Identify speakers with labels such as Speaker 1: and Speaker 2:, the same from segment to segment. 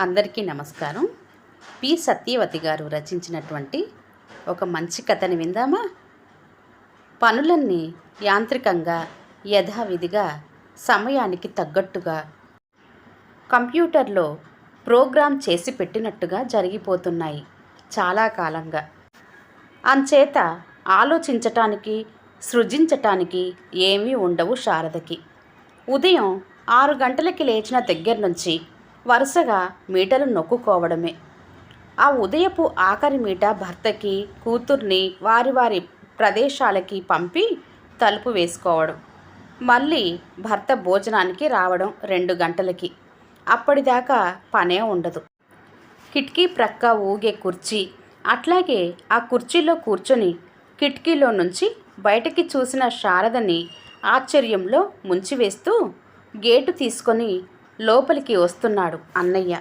Speaker 1: అందరికీ నమస్కారం. పి. సత్యవతి గారు రచించినటువంటి ఒక మంచి కథని విందామా? పనులన్నీ యాంత్రికంగా యథావిధిగా సమయానికి తగ్గట్టుగా కంప్యూటర్లో ప్రోగ్రామ్ చేసి పెట్టినట్టుగా జరిగిపోతున్నాయి చాలా కాలంగా. అంచేత ఆలోచించటానికి సృజించటానికి ఏమీ ఉండవు శారదకి. ఉదయం ఆరు గంటలకి లేచిన దగ్గర నుంచి వరుసగా మీటలు నొక్కుకోవడమే. ఆ ఉదయపు ఆఖరి మీట భర్తకి కూతుర్ని వారి వారి ప్రదేశాలకి పంపి తలుపు వేసుకోవడం. మళ్ళీ భర్త భోజనానికి రావడం రెండు గంటలకి. అప్పటిదాకా పనే ఉండదు. కిటికీ ప్రక్క ఊగే కుర్చీ. అట్లాగే ఆ కుర్చీలో కూర్చొని కిటికీలో నుంచి బయటకి చూసిన శారదని ఆశ్చర్యంలో ముంచివేస్తూ గేటు తీసుకొని లోపలికి వస్తున్నాడు అన్నయ్య.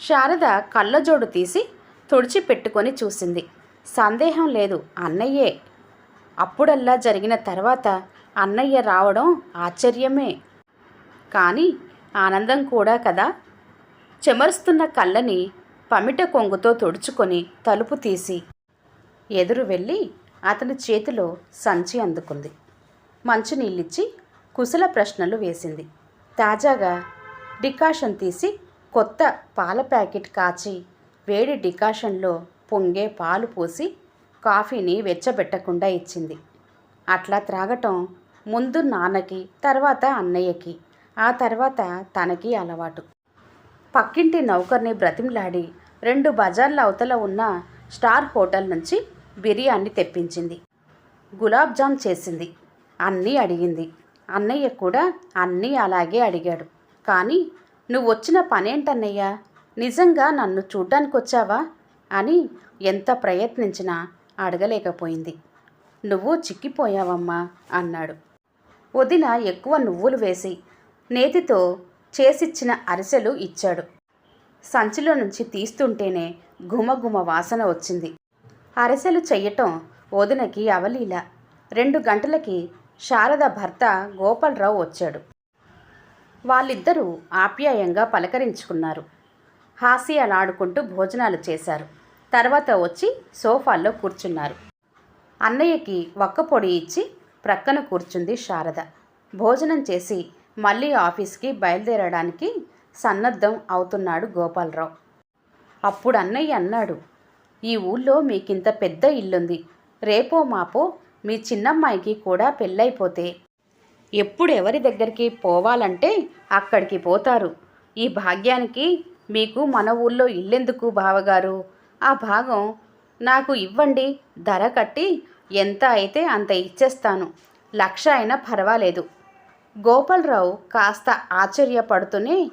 Speaker 1: శారద కళ్ళజోడు తీసి తుడిచి పెట్టుకొని చూసింది. సందేహం లేదు అన్నయ్యే. అప్పుడల్లా జరిగిన తర్వాత అన్నయ్య రావడం ఆశ్చర్యమే. కానీ ఆనందం కూడా కదా. చెమరుస్తున్న కళ్ళని పమిట కొంగుతో తుడుచుకొని తలుపు తీసి ఎదురు వెళ్ళి అతని చేతిలో సంచి అందుకుంది. మంచినీళ్ళిచ్చి కుశల ప్రశ్నలు వేసింది. తాజాగా డికాషన్ తీసి కొత్త పాల ప్యాకెట్ కాచి వేడి డికాషన్లో పొంగే పాలు పోసి కాఫీని వెచ్చబెట్టకుండా ఇచ్చింది. అట్లా త్రాగటం ముందు నాన్నకి తర్వాత అన్నయ్యకి ఆ తర్వాత తనకి అలవాటు. పక్కింటి నౌకర్ని బ్రతిమలాడి రెండు బజార్ల అవతల ఉన్న స్టార్ హోటల్ నుంచి బిర్యానీ తెప్పించింది. గులాబ్ జామ్ చేసింది. అన్నీ అడిగింది. అన్నయ్య కూడా అన్నీ అలాగే అడిగాడు. కానీ నువ్వు వచ్చిన పనేంటన్నయ్యా? నిజంగా నన్ను చూడ్డానికి వచ్చావా అని ఎంత ప్రయత్నించినా అడగలేకపోయింది. నువ్వు చిక్కిపోయావమ్మా అన్నాడు. వదిన ఎక్కువ నువ్వులు వేసి నేతితో చేసిచ్చిన అరిసెలు ఇచ్చాడు. సంచిలో నుంచి తీస్తుంటేనే గుమగుమ వాసన వచ్చింది. అరిసెలు చెయ్యటం వదినకి అవలీల. రెండు గంటలకి శారద భర్త గోపాలరావు వచ్చాడు. వాళ్ళిద్దరూ ఆప్యాయంగా పలకరించుకున్నారు. హాస్యాలాడుకుంటూ భోజనాలు చేశారు. తర్వాత వచ్చి సోఫాల్లో కూర్చున్నారు. అన్నయ్యకి వక్క పొడి ఇచ్చి ప్రక్కన కూర్చుంది శారద. భోజనం చేసి మళ్ళీ ఆఫీస్కి బయలుదేరడానికి సన్నద్ధం అవుతున్నాడు గోపాలరావు. అప్పుడు అన్నయ్య అన్నాడు ఈ ఊళ్ళో మీకింత పెద్ద ఇల్లుంది. రేపో మాపో మీ చిన్నమ్మాయికి కూడా పెళ్ళైపోతే. ఎప్పుడు ఎవరి దగ్గరికి పోవాలంటే అక్కడికి పోతారు. ఈ భాగ్యానికి మీకు మన ఊళ్ళో ఇల్లెందుకు బావగారు? ఆ భాగం నాకు ఇవ్వండి ధర కట్టి ఎంత అయితే అంత ఇచ్చేస్తాను. లక్ష అయినా పర్వాలేదు. గోపాలరావు కాస్త ఆశ్చర్యపడుతూనే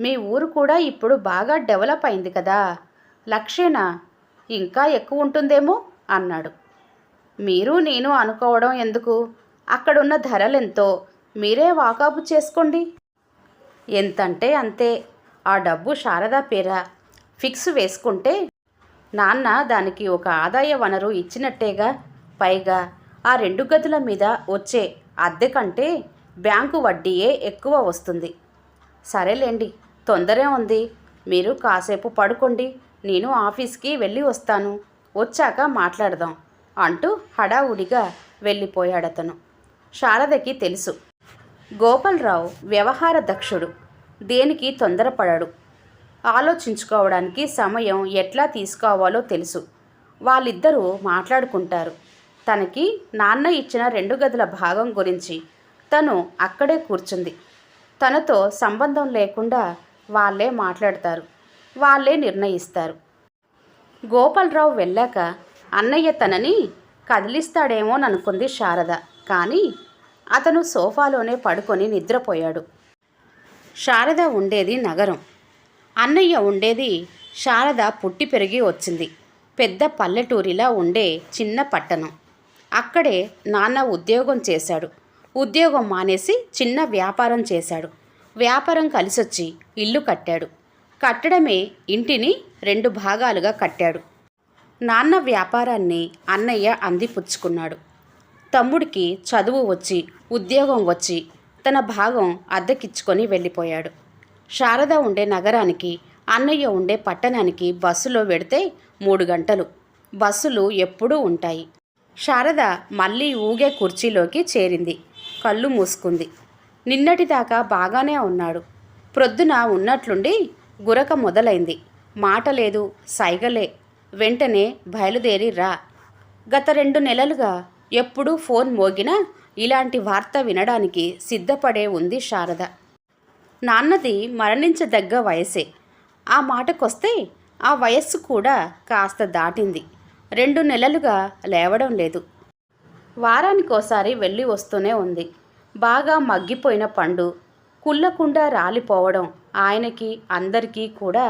Speaker 1: మీ ఊరు కూడా ఇప్పుడు బాగా డెవలప్ అయింది కదా. లక్షేనా? ఇంకా ఎక్కువ ఉంటుందేమో? అన్నాడు. మీరు నేను అనుకోవడం ఎందుకు? అక్కడున్న ధరలెంతో మీరే వాకాపు చేసుకోండి. ఎంతంటే అంతే. ఆ డబ్బు శారదా పేర ఫిక్స్ వేసుకుంటే నాన్న దానికి ఒక ఆదాయ వనరు ఇచ్చినట్టేగా. పైగా ఆ రెండు గదుల మీద వచ్చే అద్దె కంటే బ్యాంకు వడ్డీయే ఎక్కువ వస్తుంది. సరేలేండి తొందరే ఉంది. మీరు కాసేపు పడుకోండి. నేను ఆఫీస్కి వెళ్ళి వస్తాను. వచ్చాక మాట్లాడదాం. అంటూ హడావుడిగా వెళ్ళిపోయాడతను. శారదకి తెలుసు. గోపాలరావు వ్యవహార దక్షుడు దేనికి తొందరపడడు. ఆలోచించుకోవడానికి సమయం ఎట్లా తీసుకోవాలో తెలుసు. వాళ్ళిద్దరూ మాట్లాడుకుంటారు. తనకి నాన్న ఇచ్చిన రెండు గదుల భాగం గురించి తను అక్కడే కూర్చుంది. తనతో సంబంధం లేకుండా వాళ్ళే మాట్లాడతారు. వాళ్ళే నిర్ణయిస్తారు. గోపాలరావు వెళ్ళాక అన్నయ్య తనని కదిలిస్తాడేమోననుకుంది శారద. కానీ అతను సోఫాలోనే పడుకొని నిద్రపోయాడు. శారద ఉండేది నగరం. అన్నయ్య ఉండేది శారద పుట్టి పెరిగి వచ్చింది. పెద్ద పల్లెటూరిలా ఉండే చిన్న పట్టణం. అక్కడే నాన్న ఉద్యోగం చేశాడు. ఉద్యోగం మానేసి చిన్న వ్యాపారం చేశాడు. వ్యాపారం కలిసొచ్చి ఇల్లు కట్టాడు. కట్టడమే ఇంటిని రెండు భాగాలుగా కట్టాడు. నాన్న వ్యాపారాన్ని అన్నయ్య అందిపుచ్చుకున్నాడు. తమ్ముడికి చదువు వచ్చి ఉద్యోగం వచ్చి తన భాగం అద్దెకిచ్చుకొని వెళ్ళిపోయాడు. శారద ఉండే నగరానికి అన్నయ్య ఉండే పట్టణానికి బస్సులో వెడితే మూడు గంటలు. బస్సులు ఎప్పుడూ ఉంటాయి. శారద మళ్ళీ ఊగే కుర్చీలోకి చేరింది. కళ్ళు మూసుకుంది. నిన్నటిదాకా బాగానే ఉన్నాడు. ప్రొద్దున ఉన్నట్లుండి గురక మొదలైంది. మాట లేదు సైగలే. వెంటనే బయలుదేరి రా. గత రెండు నెలలుగా ఎప్పుడూ ఫోన్ మోగినా ఇలాంటి వార్త వినడానికి సిద్ధపడే ఉంది శారద. నాన్నది మరణించదగ్గ వయసే. ఆ మాటకొస్తే ఆ వయస్సు కూడా కాస్త దాటింది. రెండు నెలలుగా లేవడం లేదు. వారానికోసారి వెళ్ళి వస్తూనే ఉంది. బాగా మగ్గిపోయిన పండు కుళ్ళకుండా రాలిపోవడం ఆయనకి అందరికీ కూడా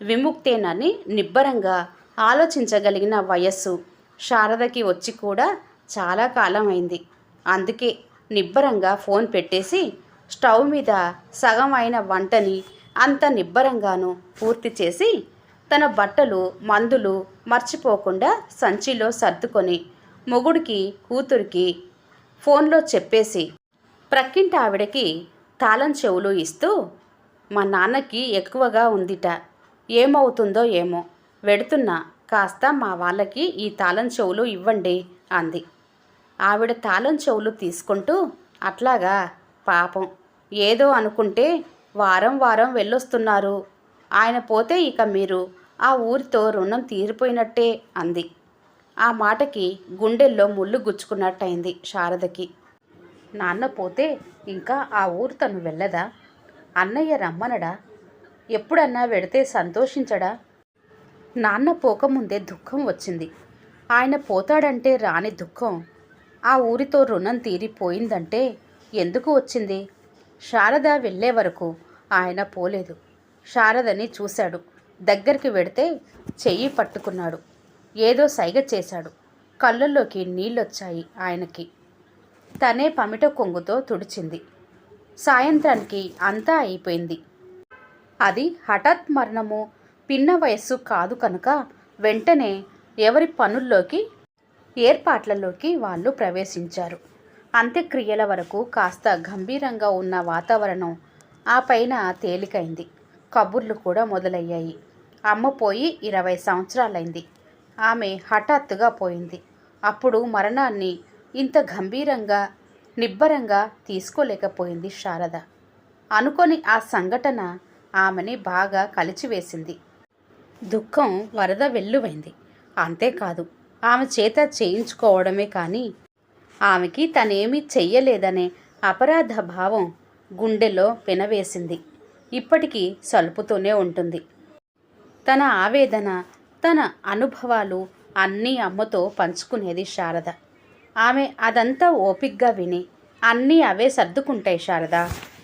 Speaker 1: విముక్తేనని నిబ్బరంగా ఆలోచించగలిగిన వయస్సు శారదకి వచ్చి కూడా చాలా కాలం అయింది అందుకే నిబ్బరంగా ఫోన్ పెట్టేసి స్టవ్ మీద సగం అయిన వంటని అంత నిబ్బరంగాను పూర్తి చేసి తన బట్టలు మందులు మర్చిపోకుండా సంచిలో సర్దుకొని మొగుడికి కూతురికి ఫోన్లో చెప్పేసి ప్రక్కింటి ఆవిడకి తాళం చెవులు ఇస్తూ మా నాన్నకి ఎక్కువగా ఉందిట. ఏమవుతుందో ఏమో. వెడుతున్నా కాస్త మా వాళ్ళకి ఈ తాళం చెవులు ఇవ్వండి అంది. ఆవిడ తాళం చెవులు తీసుకుంటూ అట్లాగా పాపం ఏదో అనుకుంటే వారం వారం వెళ్ళొస్తున్నారు. ఆయన పోతే ఇక మీరు ఆ ఊరితో రుణం తీరిపోయినట్టే అంది. ఆ మాటకి గుండెల్లో ముళ్ళు గుచ్చుకున్నట్టయింది శారదకి. నాన్న పోతే ఇంకా ఆ ఊరు తను వెళ్ళదా? అన్నయ్య రమ్మనడా? ఎప్పుడన్నా వెడితే సంతోషించడా? నాన్న పోకముందే దుఃఖం వచ్చింది. ఆయన పోతాడంటే రాని దుఃఖం. ఆ ఊరితో రుణం తీరిపోయిందంటే ఎందుకు వచ్చింది? శారద వెళ్ళే వరకు ఆయన పోలేదు. శారదని చూశాడు. దగ్గరికి వెడితే చెయ్యి పట్టుకున్నాడు. ఏదో సైగ చేశాడు. కళ్ళల్లోకి నీళ్ళొచ్చాయి ఆయనకి. తనే పమిట కొంగుతో తుడిచింది. సాయంత్రానికి అంతా అయిపోయింది. అది హఠాత్ మరణము పిన్న వయస్సు కాదు కనుక వెంటనే ఎవరి పనుల్లోకి ఏర్పాట్లలోకి వాళ్ళు ప్రవేశించారు. అంత్యక్రియల వరకు కాస్త గంభీరంగా ఉన్న వాతావరణం ఆ పైన తేలికైంది. కబుర్లు కూడా మొదలయ్యాయి. అమ్మ పోయి ఇరవై సంవత్సరాలైంది. ఆమె హఠాత్తుగా పోయింది. అప్పుడు మరణాన్ని ఇంత గంభీరంగా నిబ్బరంగా తీసుకోలేకపోయింది శారద. అనుకొని ఆ సంఘటన ఆమెని బాగా కలిచివేసింది. దుఃఖం వరద వెల్లువైంది. అంతేకాదు ఆమె చేత చేయించుకోవడమే కానీ ఆమెకి తనేమీ చెయ్యలేదనే అపరాధ భావం గుండెలో పెనవేసింది. ఇప్పటికీ సలుపుతూనే ఉంటుంది. తన ఆవేదన తన అనుభవాలు అన్నీ అమ్మతో పంచుకునేది శారద. ఆమె అదంతా ఓపిగ్గా విని అన్నీ అవే సర్దుకుంటాయి శారద.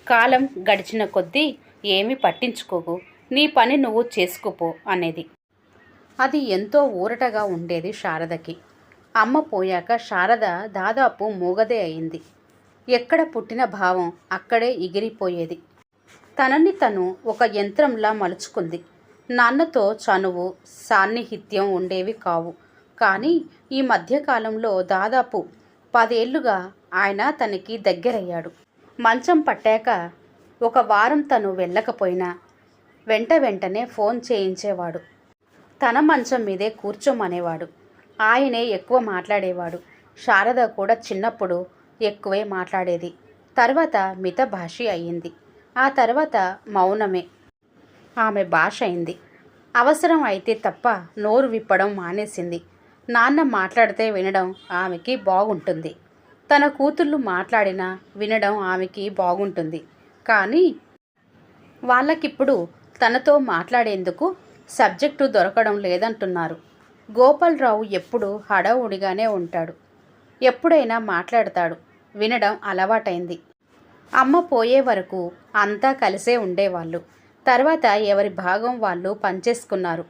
Speaker 1: కాలం గడిచిన కొద్దీ ఏమీ పట్టించుకోకు. నీ పని నువ్వు చేసుకుపో అనేది. అది ఎంతో ఊరటగా ఉండేది శారదకి. అమ్మ పోయాక శారద దాదాపు మూగదే అయింది. ఎక్కడ పుట్టిన భావం అక్కడే ఎగిరిపోయేది. తనని తను ఒక యంత్రంలా మలుచుకుంది. నాన్నతో చనువు సాన్నిహిత్యం ఉండేవి కావు. కానీ ఈ మధ్యకాలంలో దాదాపు పదేళ్ళుగా ఆయన తనకి దగ్గరయ్యాడు. మంచం పట్టాక ఒక వారం తను వెళ్ళకపోయినా వెంట వెంటనే ఫోన్ చేయించేవాడు. తన మంచం మీదే కూర్చోమనేవాడు. ఆయనే ఎక్కువ మాట్లాడేవాడు. శారద కూడా చిన్నప్పుడు ఎక్కువే మాట్లాడేది. తర్వాత మిత భాషి అయ్యింది. ఆ తర్వాత మౌనమే. ఆమె భాష అయింది. అవసరం అయితే తప్ప నోరు విప్పడం మానేసింది. నాన్న మాట్లాడితే వినడం ఆమెకి బాగుంటుంది. తన కూతుళ్ళు మాట్లాడినా వినడం ఆమెకి బాగుంటుంది. కానీ వాళ్ళకిప్పుడు తనతో మాట్లాడేందుకు సబ్జెక్టు దొరకడం లేదంటున్నారు. గోపాలరావు ఎప్పుడు హడావుడిగానే ఉంటాడు. ఎప్పుడైనా మాట్లాడతాడు. వినడం అలవాటైంది. అమ్మ పోయే వరకు అంతా కలిసే ఉండేవాళ్ళు. తర్వాత ఎవరి భాగం వాళ్ళు పనిచేసుకున్నారు.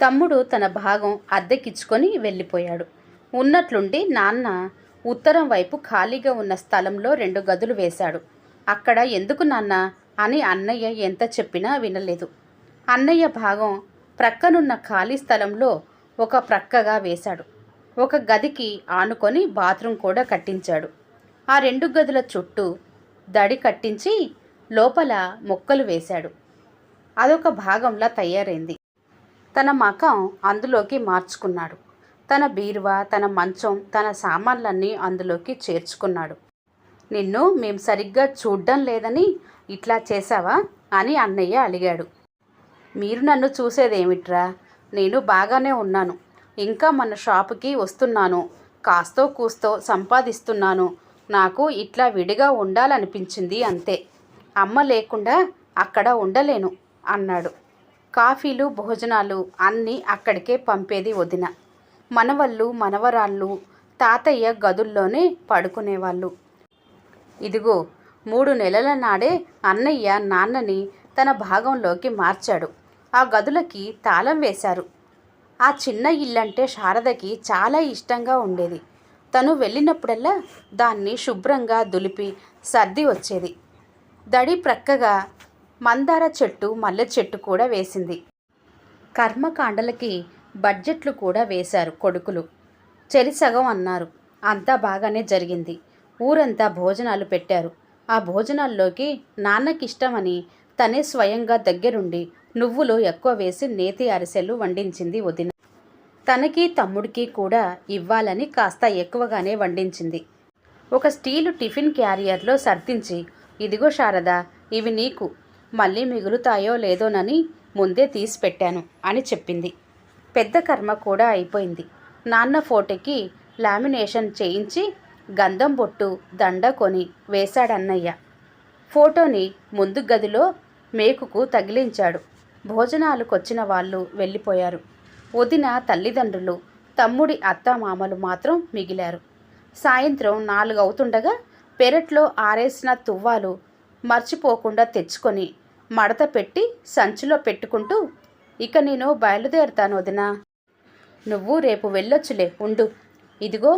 Speaker 1: తమ్ముడు తన భాగం అద్దెకిచ్చుకొని వెళ్ళిపోయాడు. ఉన్నట్లుండి నాన్న ఉత్తరం వైపు ఖాళీగా ఉన్న స్థలంలో రెండు గదులు వేశాడు. అక్కడ ఎందుకు నాన్న? అని అన్నయ్య ఎంత చెప్పినా వినలేదు. అన్నయ్య భాగం ప్రక్కనున్న ఖాళీ స్థలంలో ఒక ప్రక్కగా వేశాడు. ఒక గదికి ఆనుకొని బాత్రూమ్ కూడా కట్టించాడు. ఆ రెండు గదుల చుట్టూ దడి కట్టించి లోపల మొక్కలు వేశాడు. అదొక భాగంలా తయారైంది. తన మకం అందులోకి మార్చుకున్నాడు. తన బీరువా తన మంచం తన సామాన్లన్నీ అందులోకి చేర్చుకున్నాడు. నిన్ను మేము సరిగ్గా చూడ్డం లేదని ఇట్లా చేశావా అని అన్నయ్య అడిగాడు మీరు నన్ను చూసేదేమిట్రా? నేను బాగానే ఉన్నాను. ఇంకా మన షాపుకి వస్తున్నాను. కాస్తో కూస్తో సంపాదిస్తున్నాను. నాకు ఇట్లా విడిగా ఉండాలనిపించింది అంతే. అమ్మ లేకుండా అక్కడ ఉండలేను అన్నాడు. కాఫీలు భోజనాలు అన్నీ అక్కడికే పంపేది వదిన. మనవళ్ళు మనవరాళ్ళు తాతయ్య గదుల్లోనే పడుకునేవాళ్ళు. ఇదిగో మూడు నెలల నాడే అన్నయ్య నాన్నని తన భాగంలోకి మార్చాడు. ఆ గదులకి తాళం వేశారు. ఆ చిన్న ఇల్లంటే శారదకి చాలా ఇష్టంగా ఉండేది. తను వెళ్ళినప్పుడల్లా దాన్ని శుభ్రంగా దులిపి సర్ది వచ్చేది. దడి ప్రక్కగా మందార చెట్టు మల్లె చెట్టు కూడా వేసింది. కర్మకాండలకి బడ్జెట్లు కూడా వేశారు కొడుకులు. చెరిసగం అన్నారు. అంతా బాగానే జరిగింది. ఊరంతా భోజనాలు పెట్టారు. ఆ భోజనాల్లోకి నాన్నకిష్టమని తనే స్వయంగా దగ్గరుండి నువ్వులు ఎక్కువ వేసి నేతి అరిసెలు వండించింది వదిన. తనకి తమ్ముడికి కూడా ఇవ్వాలని కాస్త ఎక్కువగానే వండించింది. ఒక స్టీలు టిఫిన్ క్యారియర్లో సర్దించి ఇదిగో శారద ఇవి నీకు. మళ్ళీ మిగులుతాయో లేదోనని ముందే తీసి పెట్టాను అని చెప్పింది. పెద్ద కర్మ కూడా అయిపోయింది. నాన్న ఫోటోకి లామినేషన్ చేయించి గంధం బొట్టు దండ కొని వేశాడన్నయ్య. ఫోటోని ముందు గదిలో మేకుకు తగిలించాడు. భోజనాలకొచ్చిన వాళ్ళు వెళ్ళిపోయారు. వదిన తల్లిదండ్రులు తమ్ముడి అత్తమామలు మాత్రం మిగిలారు. సాయంత్రం నాలుగు అవుతుండగా పెరట్లో ఆరేసిన తువ్వాలు మర్చిపోకుండా తెచ్చుకొని మడత పెట్టి సంచిలో పెట్టుకుంటూ ఇక నేను బయలుదేరుతాను వదినా. నువ్వు రేపు వెళ్ళొచ్చులే ఉండు. ఇదిగో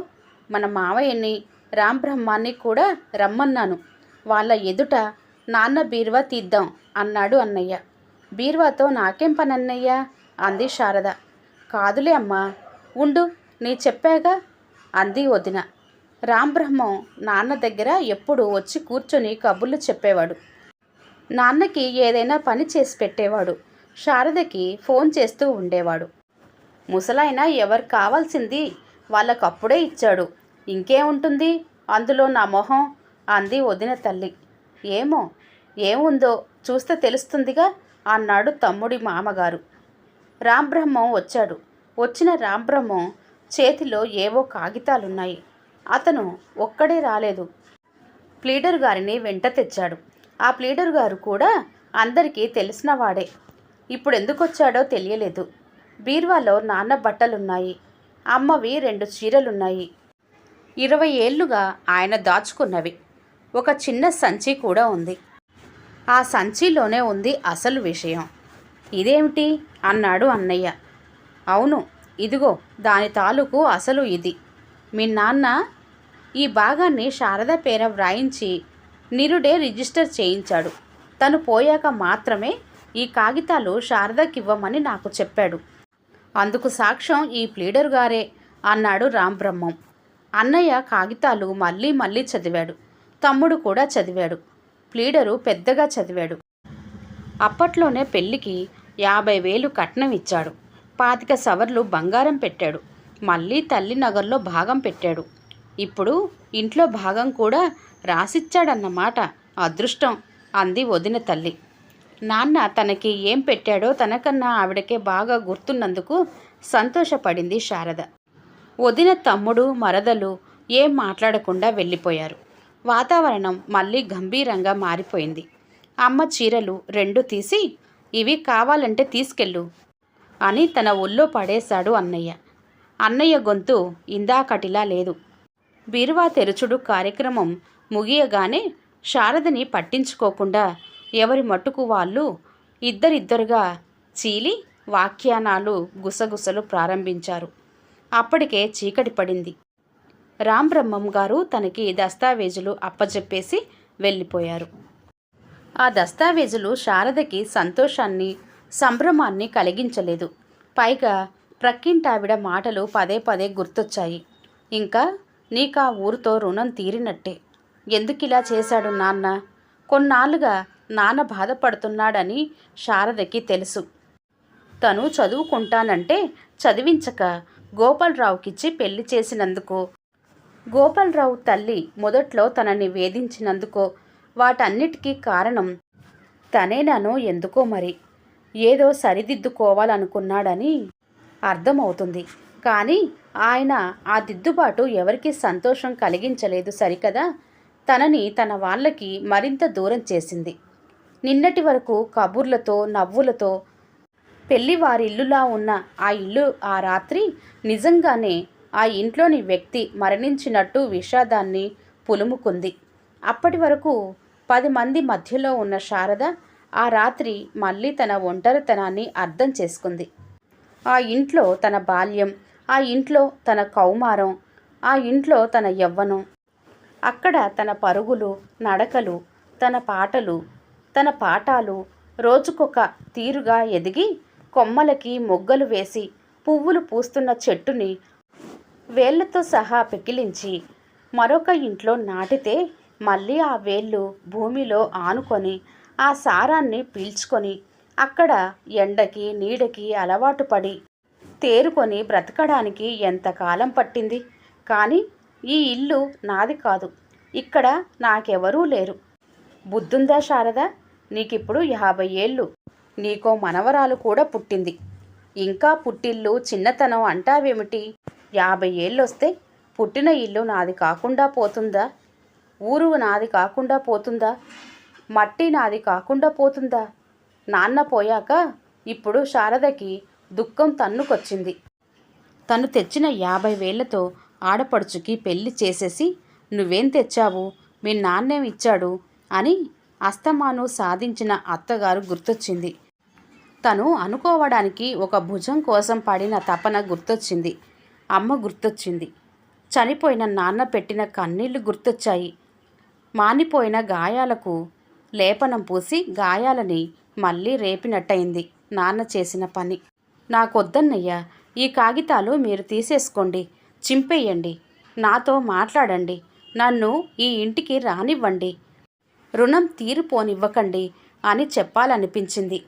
Speaker 1: మన మావయ్యని రాంబ్రహ్మాన్ని కూడా రమ్మన్నాను. వాళ్ళ ఎదుట నాన్న బీరువా తీద్దాం అన్నాడు అన్నయ్య. బీరువాతో నాకేం పని అన్నయ్య అంది శారద. కాదులే అమ్మా. ఉండు నీ చెప్పాగా? అంది వదిన. రాంబ్రహ్మం నాన్న దగ్గర ఎప్పుడు వచ్చి కూర్చొని కబుర్లు చెప్పేవాడు. నాన్నకి ఏదైనా పని చేసి పెట్టేవాడు. శారదకి ఫోన్ చేస్తూ ఉండేవాడు. ముసలాయన ఎవరు కావాల్సింది? వాళ్ళకు అప్పుడే ఇచ్చాడు. ఇంకేముంటుంది? అందులో నా మొహం అంది వదిన తల్లి. ఏమో? ఏముందో? చూస్తే తెలుస్తుందిగా అన్నాడు తమ్ముడి మామగారు. రాంబ్రహ్మం వచ్చాడు. వచ్చిన రాంబ్రహ్మం చేతిలో ఏవో కాగితాలున్నాయి. అతను ఒక్కడే రాలేదు. ప్లీడర్ గారిని వెంట తెచ్చాడు. ఆ ప్లీడర్ గారు కూడా అందరికీ తెలిసినవాడే. ఇప్పుడు ఎందుకు వచ్చాడో తెలియలేదు. బీర్వాలో నాన్న బట్టలున్నాయి. అమ్మవి రెండు చీరలున్నాయి. ఇరవై ఏళ్ళుగా ఆయన దాచుకున్నవి. ఒక చిన్న సంచి కూడా ఉంది. ఆ సంచిలోనే ఉంది అసలు విషయం. ఇదేమిటి? అన్నాడు అన్నయ్య. అవును ఇదిగో దాని తాలూకు అసలు ఇది. మీ నాన్న ఈ భాగాన్ని శారద పేర వ్రాయించి నిరుడే రిజిస్టర్ చేయించాడు. తను పోయాక మాత్రమే ఈ కాగితాలు శారదకివ్వమని నాకు చెప్పాడు. అందుకు సాక్ష్యం ఈ ప్లీడర్ గారే అన్నాడు రాంబ్రహ్మం అన్నయ్య కాగితాలు మళ్ళీ మళ్ళీ చదివాడు. తమ్ముడు కూడా చదివాడు. ప్లీడరు పెద్దగా చదివాడు. అప్పట్లోనే పెళ్ళికి యాభై వేలు కట్నం ఇచ్చాడు. పాతిక సవర్లు బంగారం పెట్టాడు. మళ్ళీ తల్లి నగర్లో భాగం పెట్టాడు. ఇప్పుడు ఇంట్లో భాగం కూడా రాసిచ్చాడన్నమాట. అదృష్టం అంది వదిన తల్లి. నాన్న తనకి ఏం పెట్టాడో తనకన్నా ఆవిడకే బాగా గుర్తున్నందుకు సంతోషపడింది శారద. వదిన తమ్ముడు మరదలు ఏం మాట్లాడకుండా వెళ్ళిపోయారు. వాతావరణం మళ్ళీ గంభీరంగా మారిపోయింది. అమ్మ చీరలు రెండు తీసి ఇవి కావాలంటే తీసుకెళ్ళు అని తన ఒళ్ళో పడేశాడు అన్నయ్య. అన్నయ్య గొంతు ఇందాకటిలా లేదు. బీరువా తెరుచుడు కార్యక్రమం ముగియగానే శారదని పట్టించుకోకుండా ఎవరి మట్టుకు వాళ్ళు ఇద్దరిద్దరుగా చీలి వాఖ్యానాలు గుసగుసలు ప్రారంభించారు. అప్పటికే చీకటి పడింది. రాంబ్రహ్మం గారు తనకి దస్తావేజులు అప్పజెప్పేసి వెళ్ళిపోయారు. ఆ దస్తావేజులు శారదకి సంతోషాన్ని సంభ్రమాన్ని కలిగించలేదు. పైగా ప్రక్కింటావిడ మాటలు పదే పదే గుర్తొచ్చాయి. ఇంకా నీకా ఊరితో రుణం తీరినట్టే. ఎందుకిలా చేశాడు నాన్న? కొన్నాళ్ళుగా నాన్న బాధపడుతున్నాడని శారదకి తెలుసు. తను చదువుకుంటానంటే చదివించక గోపాలరావుకిచ్చి పెళ్ళి చేసినందుకు. గోపాలరావు తల్లి మొదట్లో తనని వేధించినందుకో వాటన్నిటికీ కారణం తనేనానో ఎందుకో మరి. ఏదో సరిదిద్దుకోవాలనుకున్నాడని అర్థమవుతుంది. కానీ ఆయన ఆ దిద్దుబాటు ఎవరికీ సంతోషం కలిగించలేదు సరికదా? తనని తన వాళ్ళకి మరింత దూరం చేసింది. నిన్నటి వరకు కబుర్లతో నవ్వులతో పెళ్ళి వారిల్లులా ఉన్న ఆ ఇల్లు ఆ రాత్రి నిజంగానే ఆ ఇంట్లోని వ్యక్తి మరణించినట్టు విషాదాన్ని పులుముకుంది. అప్పటి వరకు పది మంది మధ్యలో ఉన్న శారద ఆ రాత్రి మళ్ళీ తన ఒంటరితనాన్ని అర్థం చేసుకుంది. ఆ ఇంట్లో తన బాల్యం ఆ ఇంట్లో తన కౌమారం ఆ ఇంట్లో తన యవ్వనం అక్కడ తన పరుగులు నడకలు తన పాటలు తన పాఠాలు రోజుకొక తీరుగా ఎదిగి కొమ్మలకి మొగ్గలు వేసి పువ్వులు పూస్తున్న చెట్టుని వేళ్ళతో సహా పెకిలించి మరొక ఇంట్లో నాటితే మళ్ళీ ఆ వేళ్ళు భూమిలో ఆనుకొని ఆ సారాన్ని పీల్చుకొని అక్కడ ఎండకి నీడకి అలవాటు పడి తేరుకొని బ్రతకడానికి ఎంతకాలం పట్టింది? కానీ ఈ ఇల్లు నాది కాదు. ఇక్కడ నాకెవరూ లేరు. బుద్ధుందా శారద? నీకిప్పుడు యాభై ఏళ్ళు. నీకో మనవరాలు కూడా పుట్టింది. ఇంకా పుట్టిల్లు చిన్నతనం అంటావేమిటి? యాభై ఏళ్ళొస్తే పుట్టిన ఇల్లు నాది కాకుండా పోతుందా? ఊరు నాది కాకుండా పోతుందా? మట్టి నాది కాకుండా పోతుందా? నాన్న పోయాక ఇప్పుడు శారదకి దుఃఖం తన్నుకొచ్చింది. తను తెచ్చిన యాభై వేళ్ళతో ఆడపడుచుకి పెళ్ళి చేసేసి నువ్వేం తెచ్చావు? మీ నాన్నేం ఇచ్చాడు? అని అస్తమాను సాధించిన అత్తగారు గుర్తొచ్చింది. తను అనుకోవడానికి ఒక భుజం కోసం పడిన తపన గుర్తొచ్చింది. అమ్మ గుర్తొచ్చింది. చనిపోయిన నాన్న పెట్టిన కన్నీళ్ళు గుర్తొచ్చాయి. మానిపోయిన గాయాలకు లేపనం పూసి గాయాలని మళ్ళీ రేపినట్టయింది నాన్న చేసిన పని. నాకొద్దన్నయ్యా ఈ కాగితాలు మీరు తీసేసుకోండి చింపేయండి నాతో మాట్లాడండి నన్ను ఈ ఇంటికి రానివ్వండి రుణం తీరిపోనివ్వకండి అని చెప్పాలనిపించింది.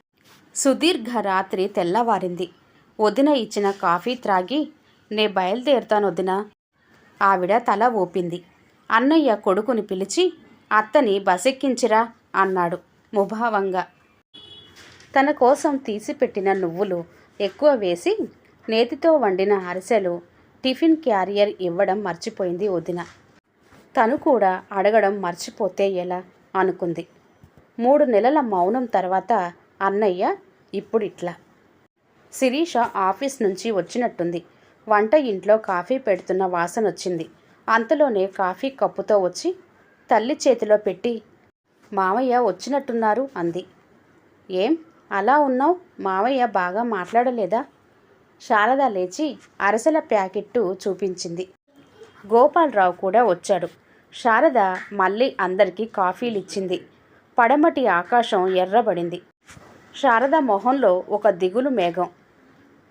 Speaker 1: సుదీర్ఘ రాత్రి తెల్లవారింది. వదిన ఇచ్చిన కాఫీ త్రాగి నే బయలుదేరుతాను వదిన ఆవిడ తల ఊపింది. అన్నయ్య కొడుకుని పిలిచి అత్తని బసెక్కించిరా అన్నాడు ముభావంగా. తన కోసం తీసిపెట్టిన నువ్వులు ఎక్కువ వేసి నేతితో వండిన అరిసెలు టిఫిన్ క్యారియర్ ఇవ్వడం మర్చిపోయింది వదిన. తను కూడా అడగడం మర్చిపోతే ఎలా? అనుకుంది. మూడు నెలల మౌనం తర్వాత అన్నయ్య ఇప్పుడిట్లా. శిరీష ఆఫీస్ నుంచి వచ్చినట్టుంది. వంట ఇంట్లో కాఫీ పెడుతున్న వాసన వచ్చింది అంతలోనే కాఫీ కప్పుతో వచ్చి తల్లి చేతిలో పెట్టి మావయ్య వచ్చినట్టున్నారు అంది. ఏం? అలా ఉన్నావు? మావయ్య బాగా మాట్లాడలేదా? శారద లేచి అరసల ప్యాకెట్టు చూపించింది. గోపాలరావు కూడా వచ్చాడు. శారద మళ్ళీ అందరికీ కాఫీలు ఇచ్చింది పడమటి ఆకాశం ఎర్రబడింది. శారద మొహంలో ఒక దిగులు మేఘం.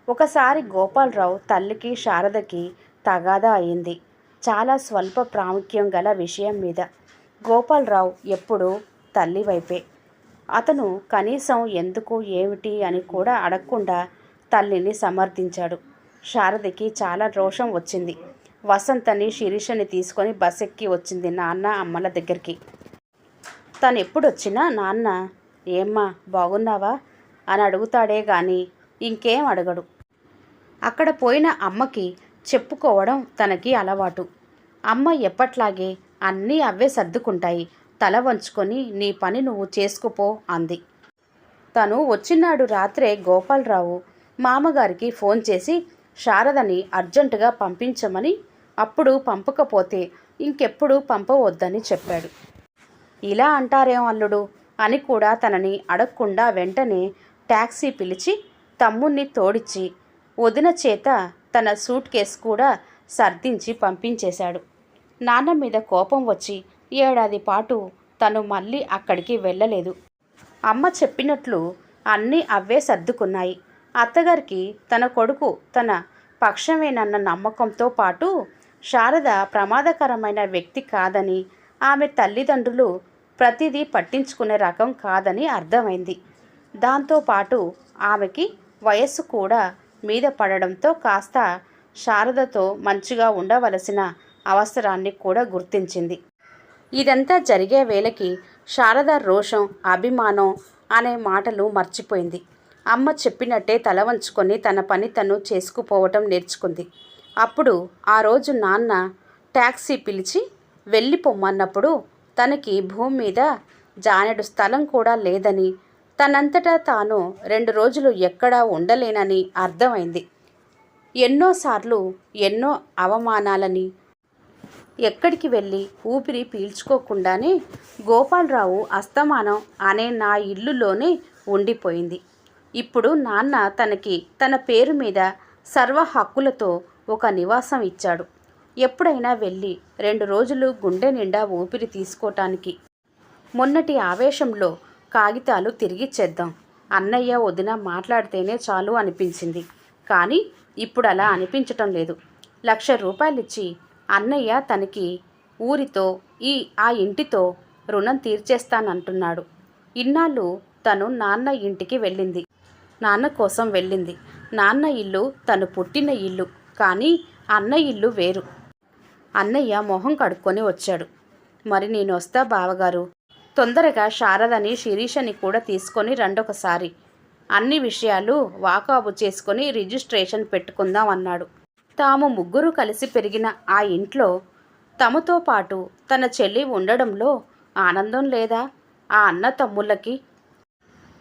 Speaker 1: ఒకసారి గోపాలరావు తల్లికి శారదకి తగాదా అయింది. చాలా స్వల్ప ప్రాముఖ్యం గల విషయం మీద. గోపాలరావు ఎప్పుడూ తల్లి వైపే. అతను కనీసం ఎందుకు ఏమిటి అని కూడా అడగకుండా తల్లిని సమర్థించాడు. శారదకి చాలా రోషం వచ్చింది. వసంతని శిరీషని తీసుకొని బస్ ఎక్కి వచ్చింది నాన్న అమ్మల దగ్గరికి. తను ఎప్పుడొచ్చినా నాన్న ఏమ్మా బాగున్నావా? అని అడుగుతాడే గాని ఇంకేం అడగడు. అక్కడ పోయిన అమ్మకి చెప్పుకోవడం తనకి అలవాటు. అమ్మ ఎప్పట్లాగే అన్నీ అవే సర్దుకుంటాయి. తల వంచుకొని నీ పని నువ్వు చేసుకుపో అంది. తను వచ్చినాడు రాత్రే గోపాలరావు మామగారికి ఫోన్ చేసి శారదని అర్జెంటుగా పంపించమని అప్పుడు పంపకపోతే ఇంకెప్పుడు పంపవద్దని చెప్పాడు. ఇలా అంటారేం అల్లుడు? అని కూడా తనని అడగకుండా వెంటనే ట్యాక్సీ పిలిచి తమ్ముణ్ణి తోడిచ్చి వదిన చేత తన సూట్ కేస్ కూడా సర్దించి పంపించేశాడు. నాన్న మీద కోపం వచ్చి ఏడాది పాటు తను మళ్ళీ అక్కడికి వెళ్ళలేదు. అమ్మ చెప్పినట్లు అన్నీ అవే సర్దుకున్నాయి. అత్తగారికి తన కొడుకు తన పక్షమేనన్న నమ్మకంతో పాటు శారద ప్రమాదకరమైన వ్యక్తి కాదని ఆమె తల్లిదండ్రులు ప్రతిదీ పట్టించుకునే రకం కాదని అర్థమైంది. దాంతోపాటు ఆమెకి వయస్సు కూడా మీద పడడంతో కాస్త శారదతో మంచిగా ఉండవలసిన అవసరాన్ని కూడా గుర్తించింది. ఇదంతా జరిగే వేళకి శారద రోషం అభిమానం అనే మాటలు మర్చిపోయింది. అమ్మ చెప్పినట్టే తల వంచుకొని తన పని తను చేసుకుపోవటం నేర్చుకుంది. అప్పుడు ఆ రోజు నాన్న ట్యాక్సీ పిలిచి వెళ్ళిపోమ్మన్నప్పుడు తనకి భూమి మీద జానెడు స్థలం కూడా లేదని తనంతటా తాను రెండు రోజులు ఎక్కడా ఉండలేనని అర్థమైంది. ఎన్నోసార్లు ఎన్నో అవమానాలని ఎక్కడికి వెళ్ళి ఊపిరి పీల్చుకోకుండానే గోపాలరావు అస్తమానం అనే నా ఇల్లులోనే ఉండిపోయింది. ఇప్పుడు నాన్న తనకి తన పేరు మీద సర్వ హక్కులతో ఒక నివాసం ఇచ్చాడు. ఎప్పుడైనా వెళ్ళి రెండు రోజులు గుండె నిండా ఊపిరి తీసుకోవటానికి మొన్నటి ఆవేశంలో కాగితాలు తిరిగిచ్చేద్దాం అన్నయ్య వదిన మాట్లాడితేనే చాలు అనిపించింది. కానీ ఇప్పుడు అలా అనిపించటం లేదు. లక్ష రూపాయలిచ్చి అన్నయ్య తనకి ఊరితో ఈ ఆ ఇంటితో రుణం తీర్చేస్తానంటున్నాడు. ఇన్నాళ్ళు తను నాన్న ఇంటికి వెళ్ళింది. నాన్న కోసం వెళ్ళింది. నాన్న ఇల్లు తను పుట్టిన ఇల్లు. కానీ అన్న ఇల్లు వేరు. అన్నయ్య మొహం కడుక్కొని వచ్చాడు. మరి నేను వస్తా బావగారు? తొందరగా శారదని శిరీషని కూడా తీసుకొని రెండొకసారి. అన్ని విషయాలు వాకాబు చేసుకొని రిజిస్ట్రేషన్ పెట్టుకుందాం అన్నాడు. తాము ముగ్గురు కలిసి పెరిగిన ఆ ఇంట్లో తమతో పాటు తన చెల్లి ఉండడంలో ఆనందం లేదా? ఆ అన్న తమ్ముళ్ళకి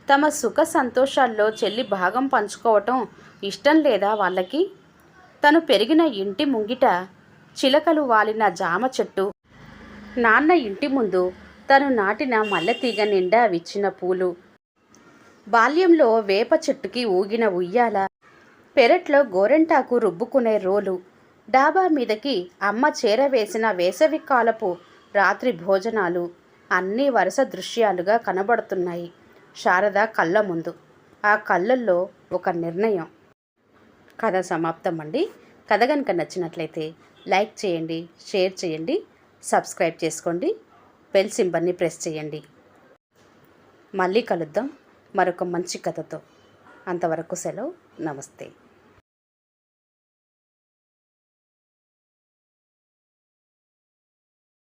Speaker 1: తమ సుఖ సంతోషాల్లో చెల్లి భాగం పంచుకోవటం ఇష్టం లేదా వాళ్ళకి? తను పెరిగిన ఇంటి ముంగిట చిలకలు వాలిన జామ చెట్టు. నాన్న ఇంటి ముందు తను నాటిన మల్లెతీగ నిండా విచ్చిన పూలు. బాల్యంలో వేప చెట్టుకి ఊగిన ఉయ్యాల. పెరట్లో గోరెంటాకు రుబ్బుకునే రోలు. డాబా మీదకి అమ్మ చేరవేసిన వేసవి కాలపు రాత్రి భోజనాలు అన్నీ వరుస దృశ్యాలుగా కనబడుతున్నాయి. శారద కళ్ళ ముందు. ఆ కళ్ళల్లో ఒక నిర్ణయం. కథ సమాప్తం అండి కథ కనుక నచ్చినట్లయితే లైక్ చేయండి షేర్ చేయండి సబ్స్క్రైబ్ చేసుకోండి బెల్ సింబల్ని ప్రెస్ చేయండి. మళ్ళీ కలుద్దాం మరొక మంచి కథతో. అంతవరకు సెలవు. నమస్తే.